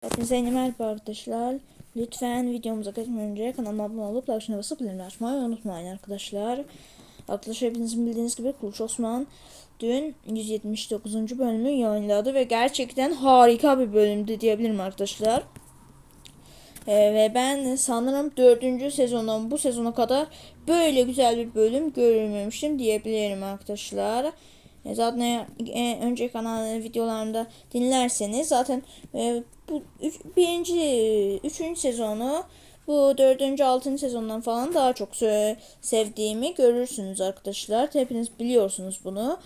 Hepinize yeni merhaba arkadaşlar. Lütfen videomuza geçmeden önce kanalıma abone olup like tuşuna basıp bildirimleri açmayı unutmayın arkadaşlar. Arkadaşlar hepinizin bildiğiniz gibi Kuluç Osman dün 179. bölümü yayınladı ve gerçekten harika bir bölümdü diyebilirim arkadaşlar. Ee, ve ben sanırım 4. sezondan bu sezona kadar böyle güzel bir bölüm görmemiştim diyebilirim arkadaşlar. E, Zaten e, önceki kanal videolarımda dinlerseniz zaten e, bu birinci, üçüncü sezonu bu dördüncü, altıncı sezondan falan daha çok sevdiğimi görürsünüz arkadaşlar. Hepiniz biliyorsunuz bunu.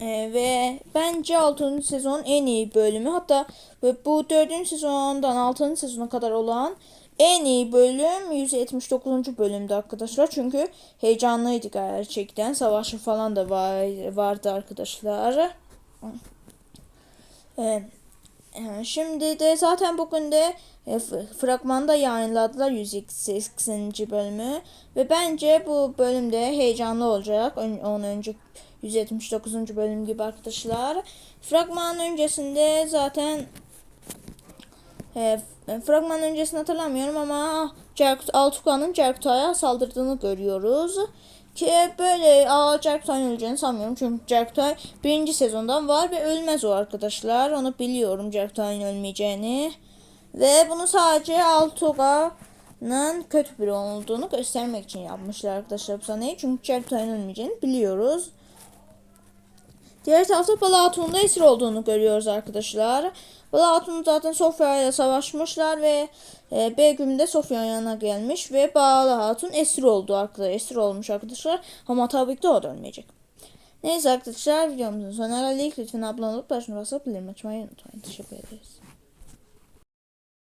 E, ve bence 6. sezon en iyi bölümü. Hatta bu 4. sezondan 6. sezona kadar olan en iyi bölüm 179. bölümdü arkadaşlar. Çünkü heyecanlıydı gerçekten. Savaşı falan da var, vardı arkadaşlar. Evet. e, Şimdi de zaten bugün de e, fragmanda yayınladılar 180. bölümü ve bence bu bölümde heyecanlı olacak. Onun önce 179. bölüm gibi arkadaşlar. Fragman öncesinde zaten e, fragman öncesini hatırlamıyorum ama Altuka'nın Cerkutay'a saldırdığını görüyoruz. Ki böyle aa öleceğini sanmıyorum. Çünkü Cerkutay birinci sezondan var ve ölmez o arkadaşlar. Onu biliyorum Cerkutay'ın ölmeyeceğini. Ve bunu sadece Altuka'nın kötü biri olduğunu göstermek için yapmışlar arkadaşlar bu sahneyi. Çünkü Cerkutay'ın ölmeyeceğini biliyoruz. Diğer tarafta Bala Hatun'da esir olduğunu görüyoruz arkadaşlar. Bala Hatun zaten Sofya ile savaşmışlar ve e, Begüm de Sofya'nın yanına gelmiş ve Bala Hatun esir oldu arkadaşlar. Esir olmuş arkadaşlar ama tabii ki de o da. Neyse arkadaşlar videomuzun sonuna geldik. Lütfen abone olup başını basıp bildirim açmayı unutmayın. Teşekkür ederiz.